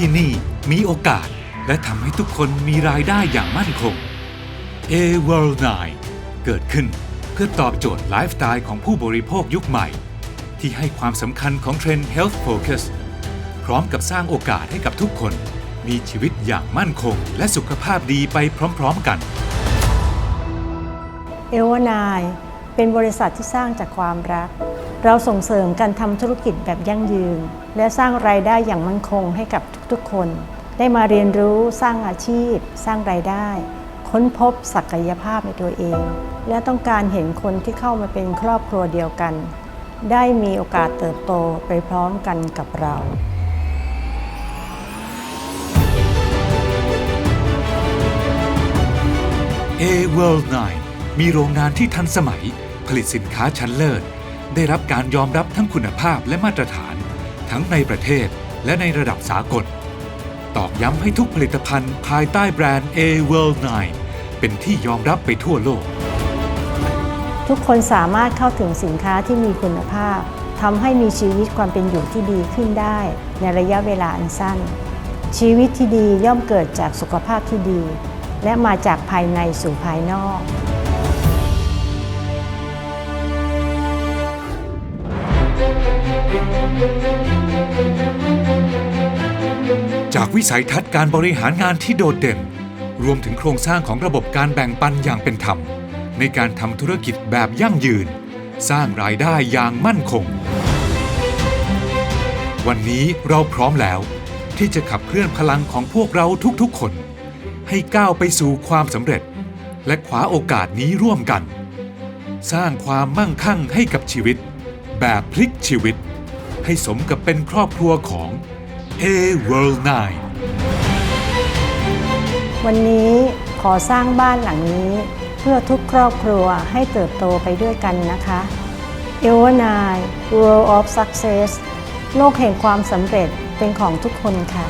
ที่นี่มีโอกาสและทำให้ทุกคนมีรายได้อย่างมั่นคง A World 9 เกิดขึ้นเพื่อตอบโจทย์ไลฟ์สไตล์ของผู้บริโภคยุคใหม่ ที่ให้ความสำคัญของเทรนด์ Health Focus พร้อมกับสร้างโอกาสให้กับทุกคน มีชีวิตอย่างมั่นคง และสุขภาพดีไปพร้อมๆกัน เอวานายเป็นบริษัทที่สร้างจากความรัก เราส่งเสริมการทำธุรกิจแบบยั่งยืน และสร้างรายได้อย่างมั่นคงให้กับทุกๆคน ได้มาเรียนรู้สร้างอาชีพ สร้างรายได้ ค้นพบศักยภาพในตัวเอง และต้องการเห็นคนที่เข้ามาเป็นครอบครัวเดียวกัน ได้มีโอกาสเติบโตไปพร้อมกันกับเรา A World 9มีโรงงานที่ทันสมัย ผลิตสินค้าชั้นเลิศ ได้รับการยอมรับทั้งคุณภาพและมาตรฐาน ทั้งในประเทศและในระดับสากล ตอกย้ำให้ทุกผลิตภัณฑ์ภายใต้แบรนด์ A World 9 เป็นที่ยอมรับไปทั่วโลก ทุกคนสามารถเข้าถึงสินค้าที่มีคุณภาพทำให้มีชีวิตความเป็นอยู่ที่ดีขึ้นได้ ในระยะเวลาอันสั้น ชีวิตที่ดีย่อมเกิดจากสุขภาพที่ดี และมาจากภายในสู่ภายนอก จากวิสัยทัศน์การบริหารงานที่โดดเด่น รวมถึงโครงสร้างของระบบการแบ่งปันอย่างเป็นธรรม ในการทำธุรกิจแบบยั่งยืน สร้างรายได้อย่างมั่นคง วันนี้เราพร้อมแล้ว ที่จะขับเคลื่อนพลังของพวกเราทุกๆคน ให้ก้าวไปสู่ความสำเร็จ และคว้าโอกาสนี้ร่วมกัน สร้างความมั่งคั่งให้กับชีวิต แบบพลิกชีวิต ให้สมกับเป็นครอบครัวของ A World 9 วันนี้ขอสร้างบ้านหลังนี้เพื่อทุกครอบครัวให้เติบโตไปด้วยกันนะคะเอวานาย World of Success โลกแห่งความสำเร็จเป็นของทุกคนค่ะ